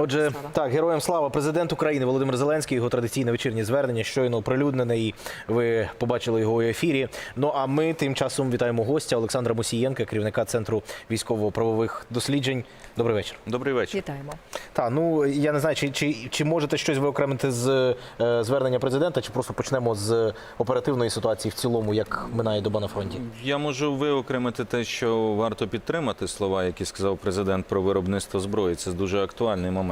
Отже, слава. так, героям слава, президент України Володимир Зеленський, його традиційне вечірнє звернення щойно оприлюднене, і ви побачили його у ефірі. Ну а ми тим часом вітаємо гостя Олександра Мусієнка, керівника центру військово-правових досліджень. Добрий вечір. Добрий вечір. Вітаємо. Та ну я не знаю, чи, чи, чи можете щось виокремити з е, звернення президента, чи просто почнемо з оперативної ситуації в цілому, як минає доба на фронті. Я можу виокремити те, що варто підтримати слова, які сказав президент про виробництво зброї. Це дуже актуальний момент.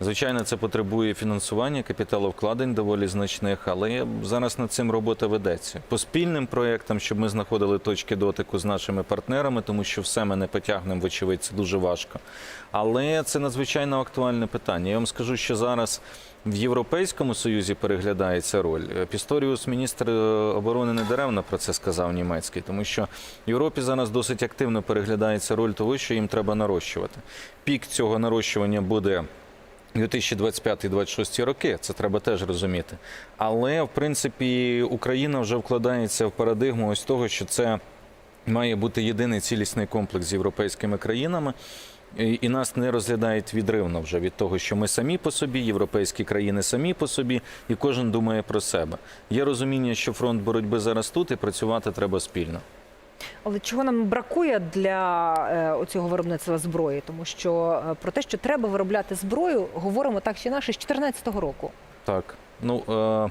Звичайно, це потребує фінансування, капіталовкладень доволі значних, але зараз над цим робота ведеться по спільним проєктам, щоб ми знаходили точки дотику з нашими партнерами, тому що все ми не потягнемо, вочевидь, це дуже важко. Але це надзвичайно актуальне питання. Я вам скажу, що зараз в Європейському Союзі переглядається роль. Пісторіус, міністр е, оборони недеревно про це сказав німецький, тому що в Європі зараз досить активно переглядається роль того, що їм треба нарощувати. Пік цього нарощування буде. 2025-2026 роки, це треба теж розуміти. Але в принципі Україна вже вкладається в парадигму ось того, що це має бути єдиний цілісний комплекс з європейськими країнами. І нас не розглядають відривно вже від того, що ми самі по собі, європейські країни самі по собі, і кожен думає про себе. Є розуміння, що фронт боротьби зараз тут, і працювати треба спільно. Але чого нам бракує для е, оцього виробництва зброї? Тому що е, про те, що треба виробляти зброю, говоримо так чи інакше з 2014 року. Так. Ну е,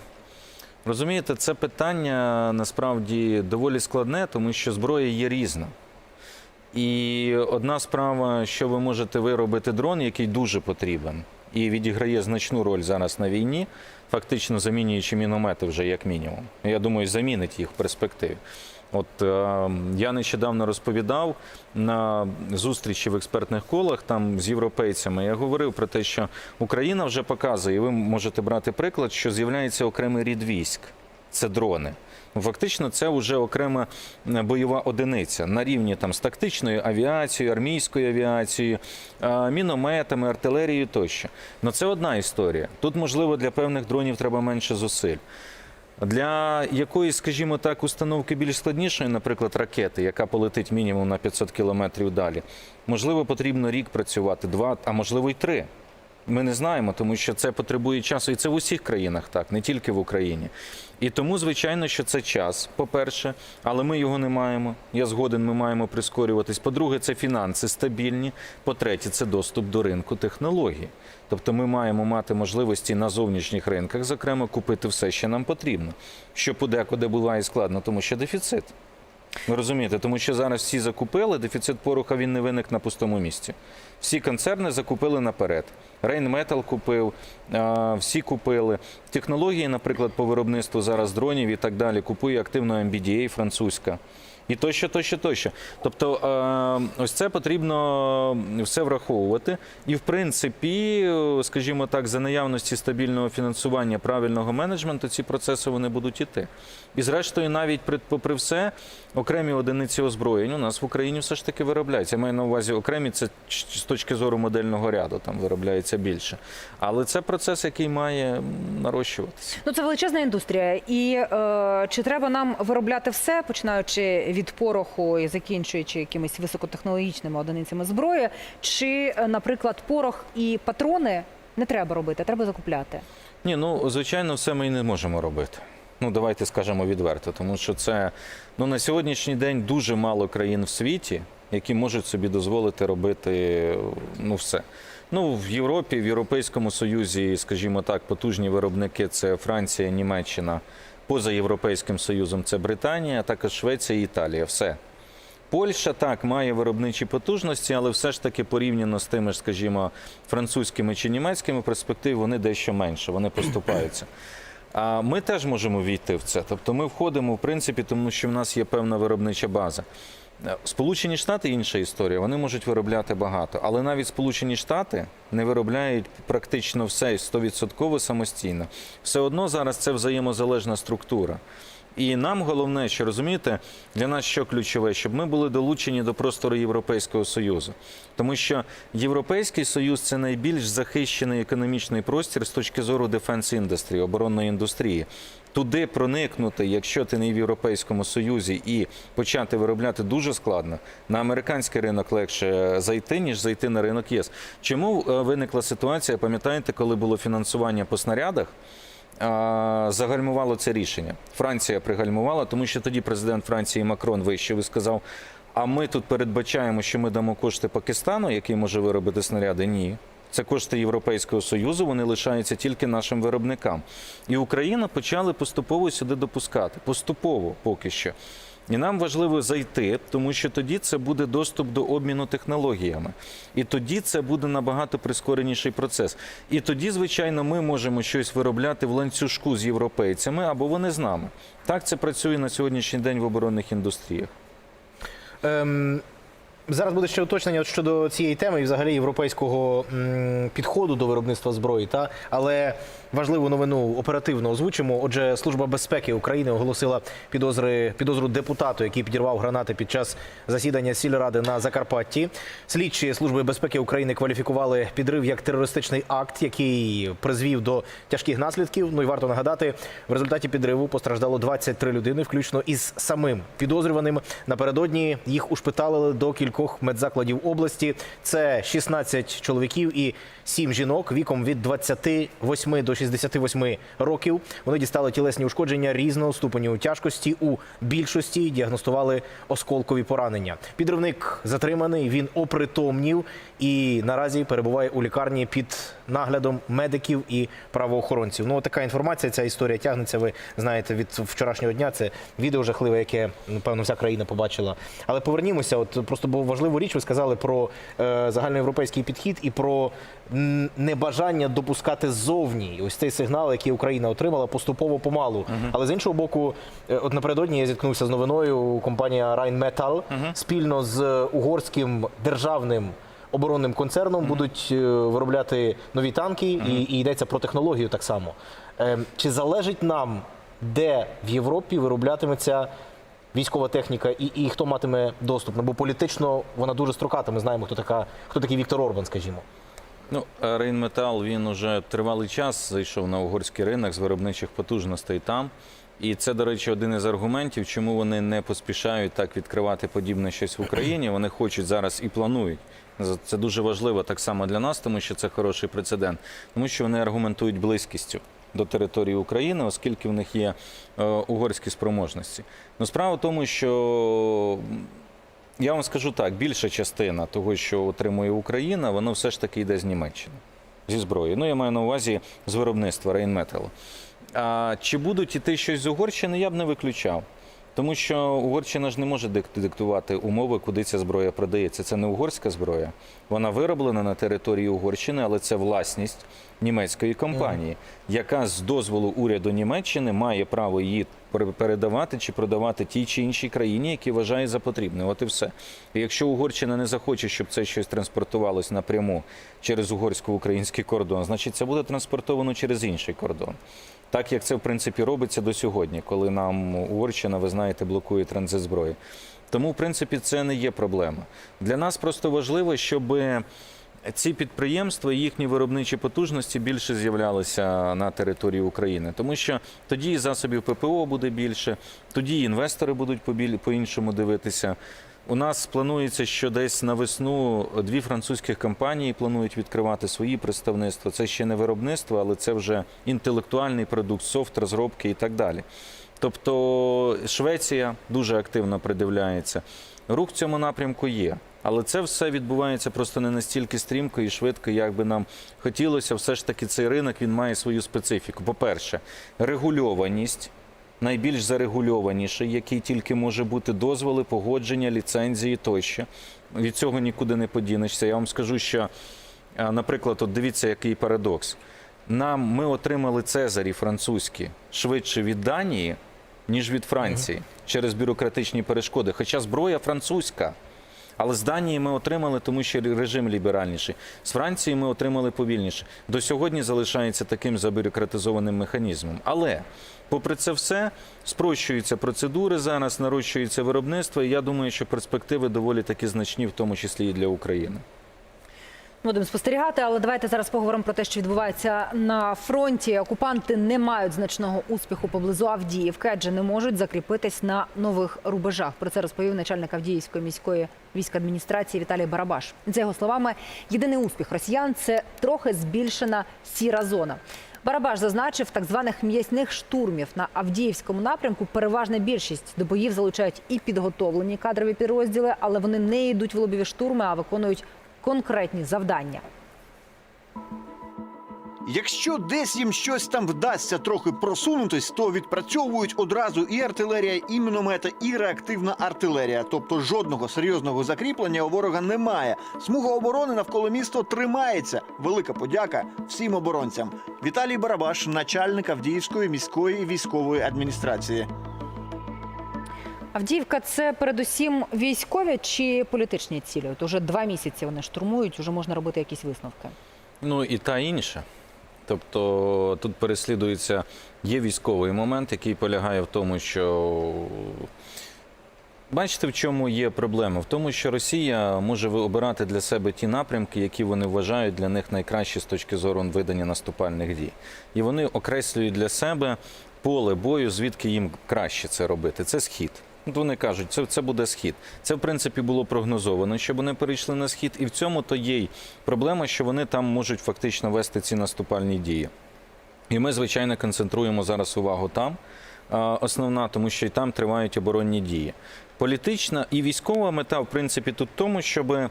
розумієте, це питання насправді доволі складне, тому що зброя є різна. І одна справа, що ви можете виробити дрон, який дуже потрібен, і відіграє значну роль зараз на війні, фактично замінюючи міномети вже як мінімум. Я думаю, замінить їх в перспективі. От е, я нещодавно розповідав на зустрічі в експертних колах там з європейцями. Я говорив про те, що Україна вже показує, і ви можете брати приклад, що з'являється окремий рід військ. Це дрони. Фактично, це вже окрема е, бойова одиниця на рівні там з тактичною авіацією, армійською авіацією, е, мінометами, артилерією тощо. Ну це одна історія. Тут, можливо, для певних дронів треба менше зусиль. Для якоїсь, скажімо так, установки більш складнішої, наприклад, ракети, яка полетить мінімум на 500 кілометрів далі, можливо, потрібно рік працювати, два, а можливо й три. Ми не знаємо, тому що це потребує часу, і це в усіх країнах так, не тільки в Україні. І тому, звичайно, що це час, по-перше, але ми його не маємо. Я згоден, ми маємо прискорюватись. По-друге, це фінанси стабільні. По-третє, це доступ до ринку технологій. Тобто ми маємо мати можливості на зовнішніх ринках, зокрема, купити все, що нам потрібно. Що подекуди буває складно, тому що дефіцит. Ви розумієте, тому що зараз всі закупили, дефіцит пороха він не виник на пустому місці. Всі концерни закупили наперед. Рейнметал купив, всі купили. Технології, наприклад, по виробництву зараз дронів і так далі, купує активно MBDA французька. І тощо, тощо, тощо. Тобто, е, ось це потрібно все враховувати. І в принципі, скажімо так, за наявності стабільного фінансування, правильного менеджменту, ці процеси вони будуть іти. І зрештою, навіть при, попри все, окремі одиниці озброєнь у нас в Україні все ж таки виробляються. Я маю на увазі окремі це з точки зору модельного ряду, там виробляється більше. Але це процес, який має нарощуватися. Ну це величезна індустрія. І е, чи треба нам виробляти все, починаючи від пороху і закінчуючи якимись високотехнологічними одиницями зброї, чи, е, наприклад, порох і патрони не треба робити, треба закупляти? Ні, ну звичайно, все ми і не можемо робити. Ну, давайте скажемо відверто, тому що це ну на сьогоднішній день дуже мало країн в світі, які можуть собі дозволити робити ну все. Ну в Європі, в Європейському Союзі, скажімо так, потужні виробники це Франція, Німеччина. Поза Європейським Союзом це Британія, а також Швеція і Італія. Все. Польща так має виробничі потужності, але все ж таки порівняно з тими ж, скажімо, французькими чи німецькими перспектив вони дещо менше, вони поступаються. А ми теж можемо війти в це. Тобто ми входимо, в принципі, тому що в нас є певна виробнича база. Е, Сполучені Штати інша історія, вони можуть виробляти багато, але навіть Сполучені Штати не виробляють практично все і 100% самостійно. Все одно зараз це взаємозалежна структура. І нам головне, що розумієте, для нас що ключове, щоб ми були долучені до простору Європейського Союзу. Тому що Європейський Союз це найбільш захищений економічний простір з точки зору дефенс індустрії, оборонної індустрії. Туди проникнути, якщо ти не в Європейському Союзі, і почати виробляти дуже складно. На американський ринок легше зайти, ніж зайти на ринок ЄС. Чому е, виникла ситуація? Пам'ятаєте, коли було фінансування по снарядах? Загальмувало це рішення. Франція пригальмувала, тому що тоді президент Франції Макрон і сказав: а ми тут передбачаємо, що ми дамо кошти Пакистану, який може виробити снаряди. Ні. Це кошти Європейського Союзу, вони лишаються тільки нашим виробникам. І Україна почали поступово сюди допускати. Поступово поки що. І нам важливо зайти, тому що тоді це буде доступ до обміну технологіями. І тоді це буде набагато прискореніший процес. І тоді, звичайно, ми можемо щось виробляти в ланцюжку з європейцями або вони з нами. Так це працює на сьогоднішній день в оборонних індустріях. Ем, зараз буде ще уточнення щодо цієї теми і взагалі європейського підходу до виробництва зброї. Та? Але важливу новину оперативно озвучимо. Отже, Служба безпеки України оголосила підозри, підозру депутату, який підірвав гранати під час засідання сільради на Закарпатті. Слідчі Служби безпеки України кваліфікували підрив як терористичний акт, який призвів до тяжких наслідків. Ну і варто нагадати, в результаті підриву постраждало 23 людини, включно із самим підозрюваним. Напередодні їх ушпиталили до кількох медзакладів області. Це 16 чоловіків і 7 жінок віком від 28 до 68 років. Вони дістали тілесні ушкодження різного ступеню тяжкості. У більшості діагностували осколкові поранення. Підривник затриманий. Він опритомнів і наразі перебуває у лікарні під наглядом медиків і правоохоронців. Ну, така інформація. Ця історія тягнеться. Ви знаєте від вчорашнього дня. Це відео жахливе, яке напевно вся країна побачила. Але повернімося. От просто було важливу річ. Ви сказали про е, загальноєвропейський підхід і про небажання допускати ззовні ось цей сигнал, який Україна отримала поступово помалу. Але з іншого боку, е, от напередодні я зіткнувся з новиною. Компанія Rheinmetall спільно з угорським державним. Оборонним концерном будуть е, виробляти нові танки, і, і йдеться про технологію так само. Е, Чи залежить нам, де в Європі вироблятиметься військова техніка і, і хто матиме доступ? Ну, бо політично вона дуже строката. Ми знаємо, хто така, хто такий Віктор Орбан, скажімо. Ну, Рейнметал він уже тривалий час зайшов на угорський ринок з виробничих потужностей там. І це, до речі, один із аргументів, чому вони не поспішають так відкривати подібне щось в Україні. Вони хочуть зараз і планують. Це дуже важливо так само для нас, тому що це хороший прецедент, тому що вони аргументують близькістю до території України, оскільки в них є е, угорські спроможності. Ну, справа в тому, що я вам скажу так: більша частина того, що отримує Україна, воно все ж таки йде з Німеччини зі зброї. Ну, я маю на увазі з виробництва Рейнметалу. А чи будуть іти щось з Угорщини, я б не виключав. Тому що Угорщина ж не може диктувати умови, куди ця зброя продається. Це не угорська зброя. Вона вироблена на території Угорщини, але це власність німецької компанії, яка з дозволу уряду Німеччини має право її передавати чи продавати тій чи іншій країні, які вважає за потрібне. От і все. І якщо Угорщина не захоче, щоб це щось транспортувалось напряму через угорсько-український кордон, значить це буде транспортовано через інший кордон. Так як це в принципі робиться до сьогодні, коли нам Угорщина, ви знаєте, блокує транзит зброї. Тому, в принципі, це не є проблема. Для нас просто важливо, щоб ці підприємства і їхні виробничі потужності більше з'являлися на території України, тому що тоді і засобів ППО буде більше, тоді інвестори будуть побіль- по-іншому дивитися. У нас планується, що десь на весну дві французьких компанії планують відкривати свої представництва. Це ще не виробництво, але це вже інтелектуальний продукт, софт, розробки і так далі. Тобто Швеція дуже активно придивляється. Рух в цьому напрямку є. Але це все відбувається просто не настільки стрімко і швидко, як би нам хотілося. Все ж таки, цей ринок він має свою специфіку. По-перше, регульованість найбільш зарегульованіший, який тільки може бути дозволи, погодження, ліцензії тощо. Від цього нікуди не подінешся. Я вам скажу, що, наприклад, от дивіться, який парадокс. Нам ми отримали Цезарі французькі швидше від Данії, ніж від Франції через бюрократичні перешкоди. Хоча зброя французька. Але з Данії ми отримали, тому що режим ліберальніший. З Франції ми отримали повільніше. До сьогодні залишається таким забюрократизованим механізмом. Але Попри це все, спрощуються процедури зараз, нарощується виробництво, і я думаю, що перспективи доволі таки значні, в тому числі і для України. Будемо спостерігати, але давайте зараз поговоримо про те, що відбувається на фронті. Окупанти не мають значного успіху поблизу Авдіївки, адже не можуть закріпитись на нових рубежах. Про це розповів начальник Авдіївської міської військадміністрації Віталій Барабаш. За його словами, єдиний успіх росіян це трохи збільшена сіра зона. Барабаш зазначив, так званих м'ясних штурмів на Авдіївському напрямку переважна більшість до боїв залучають і підготовлені кадрові підрозділи, але вони не йдуть в лобові штурми, а виконують конкретні завдання. Якщо десь їм щось там вдасться трохи просунутись, то відпрацьовують одразу і артилерія, і міномета, і реактивна артилерія. Тобто жодного серйозного закріплення у ворога немає. Смуга оборони навколо міста тримається. Велика подяка всім оборонцям. Віталій Барабаш, начальник Авдіївської міської військової адміністрації. Авдіївка це передусім військові чи політичні цілі? От уже два місяці вони штурмують, вже можна робити якісь висновки. Ну і та інша. Тобто тут переслідується, є військовий момент, який полягає в тому, що бачите, в чому є проблема? В тому, що Росія може обирати для себе ті напрямки, які вони вважають для них найкращі з точки зору видання наступальних дій. І вони окреслюють для себе поле бою, звідки їм краще це робити. Це схід. Вони кажуть, це, це буде схід. Це в принципі було прогнозовано, щоб вони перейшли на схід, і в цьому то є й проблема, що вони там можуть фактично вести ці наступальні дії. І ми, звичайно, концентруємо зараз увагу там. Основна, тому що і там тривають оборонні дії. Політична і військова мета, в принципі, тут в тому, щоб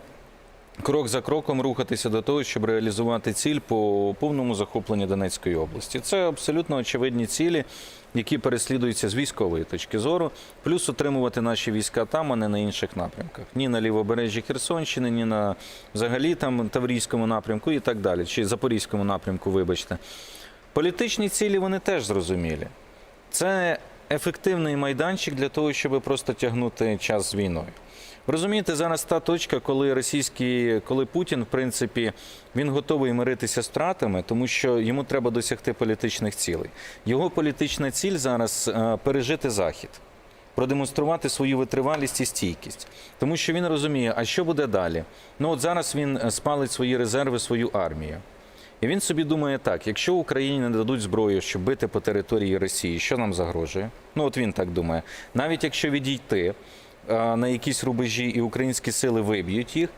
крок за кроком рухатися до того, щоб реалізувати ціль по повному захопленню Донецької області. Це абсолютно очевидні цілі, які переслідуються з військової точки зору, плюс утримувати наші війська там, а не на інших напрямках. Ні на лівобережжі Херсонщини, ні на взагалі там Таврійському напрямку і так далі, чи Запорізькому напрямку, вибачте. Політичні цілі вони теж зрозумілі. Це ефективний майданчик для того, щоб просто тягнути час з війною. Розумієте, зараз та точка, коли російський, коли Путін, в принципі, він готовий миритися з втратами, тому що йому треба досягти політичних цілей. Його політична ціль зараз е, пережити захід, продемонструвати свою витривалість і стійкість, тому що він розуміє, а що буде далі. Ну от зараз він е, спалить свої резерви, свою армію. І він собі думає так: якщо Україні не дадуть зброю, щоб бити по території Росії, що нам загрожує? Ну от він так думає. Навіть якщо відійти на якісь рубежі і українські сили виб'ють їх.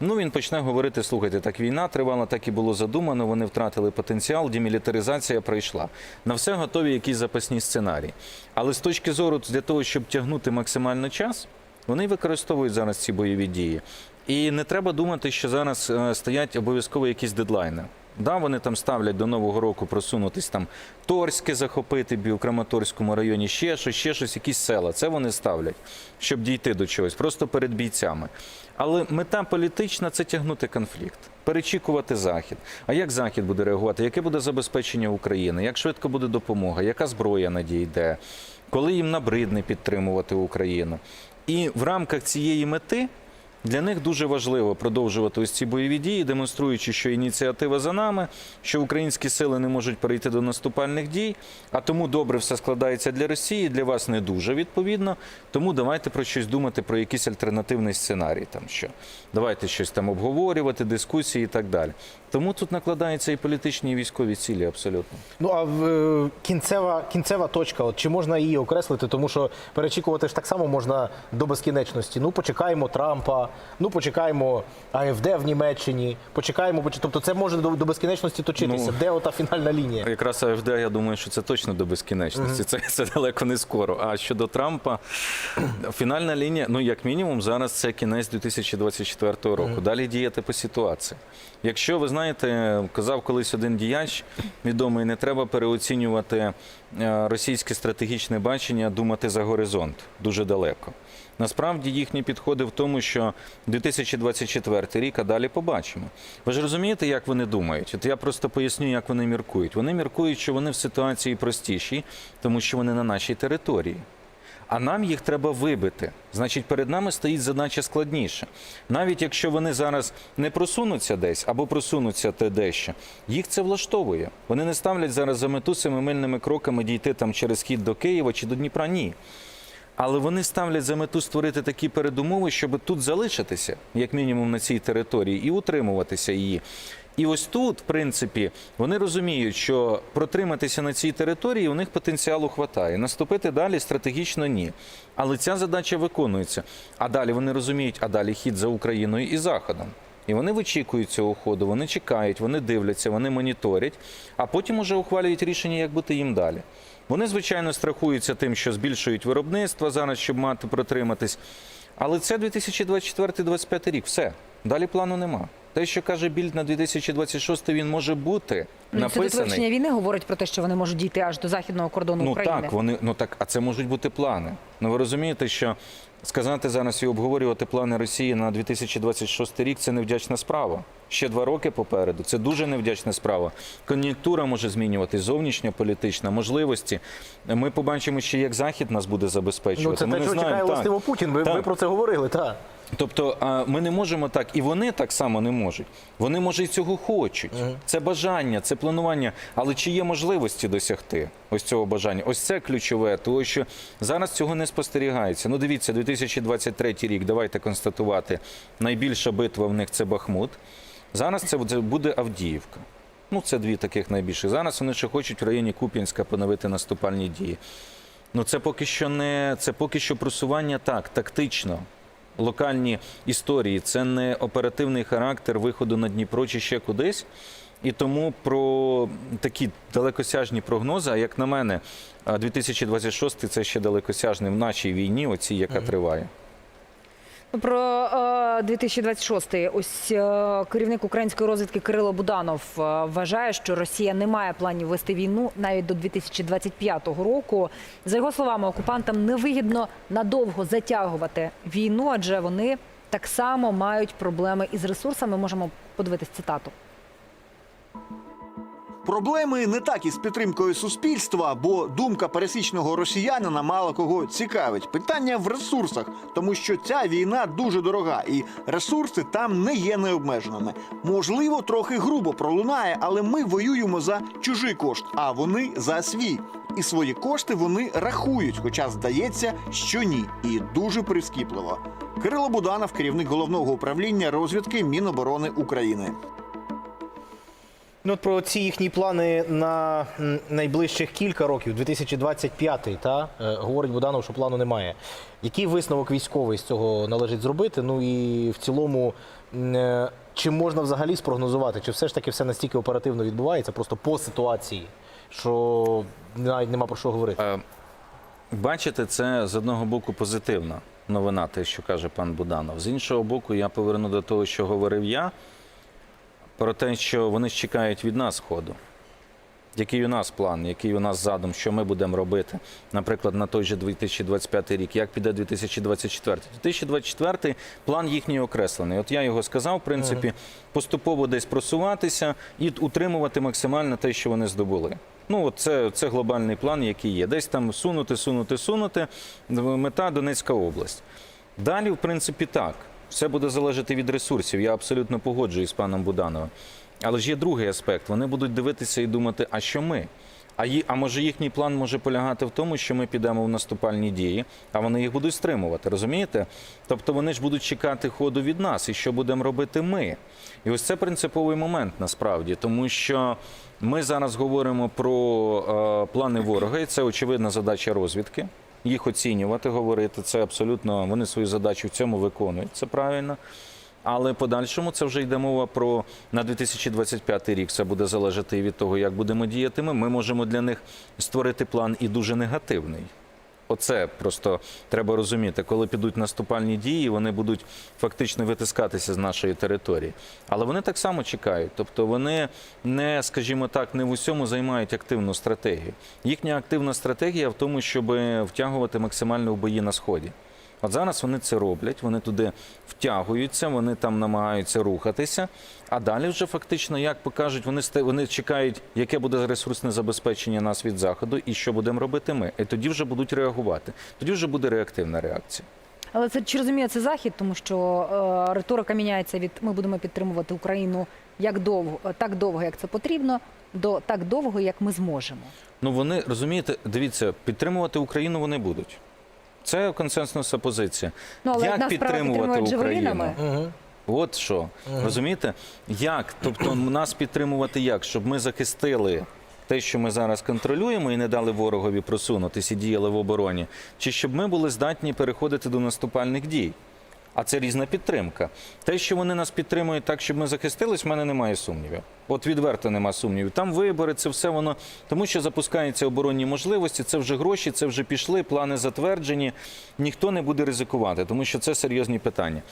Ну він почне говорити: слухайте, так війна тривала, так і було задумано. Вони втратили потенціал, демілітаризація пройшла. На все готові якісь запасні сценарії. Але з точки зору для того, щоб тягнути максимально час, вони використовують зараз ці бойові дії. І не треба думати, що зараз е, стоять обов'язково якісь дедлайни. Да, вони там ставлять до нового року просунутись там Торське захопити бі у Краматорському районі, ще щось, ще щось, якісь села. Це вони ставлять, щоб дійти до чогось, просто перед бійцями. Але мета політична це тягнути конфлікт, перечікувати захід. А як захід буде реагувати? Яке буде забезпечення України? Як швидко буде допомога? Яка зброя надійде? Коли їм набридне підтримувати Україну? І в рамках цієї мети для них дуже важливо продовжувати ось ці бойові дії, демонструючи, що ініціатива за нами, що українські сили не можуть перейти до наступальних дій, а тому добре все складається для Росії, для вас не дуже відповідно. Тому давайте про щось думати, про якийсь альтернативний сценарій. Там що давайте щось там обговорювати, дискусії і так далі. Тому тут накладаються і політичні, і військові цілі абсолютно. Ну а в, е, кінцева, кінцева точка, от чи можна її окреслити? Тому що перечікувати ж так само можна до безкінечності. Ну, почекаємо Трампа, ну почекаємо АФД в Німеччині, почекаємо, тобто це може до, до безкінечності точитися. Ну, Де ота фінальна лінія? Якраз АФД, я думаю, що це точно до безкінечності. Це, це далеко не скоро. А щодо Трампа, фінальна лінія, ну як мінімум, зараз це кінець 2024 року. Далі діяти по ситуації. Якщо ви знаєте, казав колись один діяч відомий, не треба переоцінювати е, російське стратегічне бачення, думати за горизонт дуже далеко. Насправді їхні підходи в тому, що 2024 рік, а далі побачимо. Ви ж розумієте, як вони думають? От я просто поясню, як вони міркують. Вони міркують, що вони в ситуації простіші, тому що вони на нашій території. А нам їх треба вибити. Значить, перед нами стоїть задача складніша. Навіть якщо вони зараз не просунуться десь або просунуться те дещо, їх це влаштовує. Вони не ставлять зараз за мету семимильними кроками дійти там через хід до Києва чи до Дніпра. Ні. Але вони ставлять за мету створити такі передумови, щоб тут залишитися, як мінімум на цій території, і утримуватися її. І ось тут, в принципі, вони розуміють, що протриматися на цій території у них потенціалу хватає. Наступити далі стратегічно ні. Але ця задача виконується. А далі вони розуміють, а далі хід за Україною і Заходом. І вони вичікують цього ходу, вони чекають, вони дивляться, вони моніторять, а потім уже ухвалюють рішення, як бути їм далі. Вони, звичайно, страхуються тим, що збільшують виробництво зараз, щоб мати протриматись. Але це 2024-2025 рік. Все. Далі плану нема. Те, що каже Більд на 2026, він може бути Ну, написаний. вивчення війни говорить про те, що вони можуть дійти аж до західного кордону Ну України. так, вони ну так, а це можуть бути плани. Ну ви розумієте, що сказати зараз і обговорювати плани Росії на 2026 рік це невдячна справа. Ще два роки попереду. Це дуже невдячна справа. Кон'юнктура може змінюватись, зовнішня політична, можливості. Ми побачимо ще, як Захід нас буде забезпечувати. Ну, це те, що чекає властиво Путін. Ви, ви про це говорили, так. Тобто ми не можемо так, і вони так само не можуть. Вони може і цього хочуть. Це бажання, це планування. Але чи є можливості досягти ось цього бажання? Ось це ключове, тому що зараз цього не спостерігається. Ну дивіться, 2023 рік. Давайте констатувати. Найбільша битва в них це Бахмут. Зараз це буде- Авдіївка. Ну, це дві таких найбільших. Зараз вони ще хочуть в районі Куп'янська поновити наступальні дії. Ну це поки що не це поки що просування так, тактично. Локальні історії, це не оперативний характер виходу на Дніпро чи ще кудись. І тому про такі далекосяжні прогнози, а як на мене, а, 2026 це ще далекосяжний в нашій війні, оцій, яка триває. Про е, 2026 ось е, керівник української розвідки Кирило Буданов е, вважає, що Росія не має планів вести війну навіть до 2025 року. За його словами, окупантам невигідно надовго затягувати війну, адже вони так само мають проблеми із ресурсами. Можемо подивитись цитату. Проблеми не так із підтримкою суспільства, бо думка пересічного росіянина мало кого цікавить. Питання в ресурсах, тому що ця війна дуже дорога, і ресурси там не є необмеженими. Можливо, трохи грубо пролунає, але ми воюємо за чужий кошт, а вони за свій. І свої кошти вони рахують, хоча здається, що ні, і дуже прискіпливо. Кирило Буданов, керівник головного управління розвідки Міноборони України. Ну, от про ці їхні плани на найближчих кілька років, 2025, та е, говорить Буданов, що плану немає. Який висновок військовий з цього належить зробити? Ну і в цілому, е, чи можна взагалі спрогнозувати, чи все ж таки все настільки оперативно відбувається, просто по ситуації, що навіть нема про що говорити? Е, Бачите, це з одного боку позитивна новина, те, що каже пан Буданов. З іншого боку, я поверну до того, що говорив я, про те, що вони ж чекають від нас ходу. Який у нас план, який у нас задум, що ми будемо робити, наприклад, на той же 2025 рік, як піде 2024? 2024 план їхній окреслений. От я його сказав, в принципі, поступово десь просуватися і утримувати максимально те, що вони здобули. Ну, от це, це глобальний план, який є. Десь там сунути, сунути, сунути. Мета Донецька область. Далі, в принципі, так. Все буде залежати від ресурсів. Я абсолютно погоджуюсь з паном Будановим. Але ж є другий аспект. Вони будуть дивитися і думати, а що ми? А, ї, а може їхній план може полягати в тому, що ми підемо в наступальні дії, а вони їх будуть стримувати, розумієте? Тобто вони ж будуть чекати ходу від нас, і що будемо робити ми. І ось це принциповий момент насправді, тому що ми зараз говоримо про е, плани ворога, і це очевидна задача розвідки. Їх оцінювати, говорити. Це абсолютно вони свою задачу в цьому виконують. Це правильно. Але подальшому це вже йде мова про на 2025 рік. Це буде залежати і від того, як будемо діяти. Ми Ми можемо для них створити план і дуже негативний. Оце просто треба розуміти, коли підуть наступальні дії, вони будуть фактично витискатися з нашої території. Але вони так само чекають. Тобто вони не, скажімо так, не в усьому займають активну стратегію. Їхня активна стратегія в тому, щоб втягувати максимально в бої на сході. От зараз вони це роблять, вони туди втягуються, вони там намагаються рухатися. А далі вже фактично, як покажуть, вони вони чекають, яке буде ресурсне забезпечення нас від заходу, і що будемо робити ми. І тоді вже будуть реагувати. Тоді вже буде реактивна реакція. Але це чи розуміє це захід, тому що е, риторика міняється від ми будемо підтримувати Україну як довго, так довго, як це потрібно, до так довго, як ми зможемо. Ну вони розумієте, дивіться, підтримувати Україну вони будуть. Це консенсусна позиція. Ну але як справа підтримувати підтримують Україну? Угу. От що розумієте, як тобто нас підтримувати, як щоб ми захистили те, що ми зараз контролюємо, і не дали ворогові просунутися і діяли в обороні, чи щоб ми були здатні переходити до наступальних дій? А це різна підтримка. Те, що вони нас підтримують так, щоб ми захистились, в мене немає сумнівів. От відверто нема сумнівів. Там вибори, це все воно тому, що запускаються оборонні можливості. Це вже гроші, це вже пішли, плани затверджені. Ніхто не буде ризикувати, тому що це серйозні питання.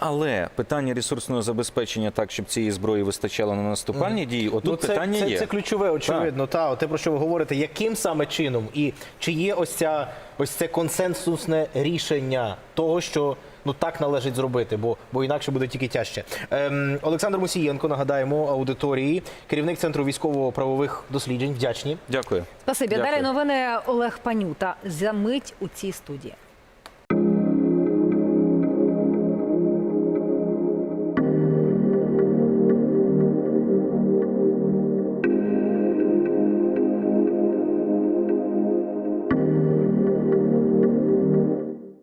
Але питання ресурсного забезпечення так, щоб цієї зброї вистачало на наступальні дії, отут Ну, це, питання це, є. це ключове, очевидно. Та, те, про що ви говорите, яким саме чином і чи є ось, ця, ось це консенсусне рішення того, що ну так належить зробити, бо, бо інакше буде тільки тяжче. Ем, Олександр Мусієнко, нагадаємо, аудиторії, керівник центру військово-правових досліджень. Вдячні. Дякую. Спасибі. Дякую. Далі новини Олег Панюта. За мить у цій студії.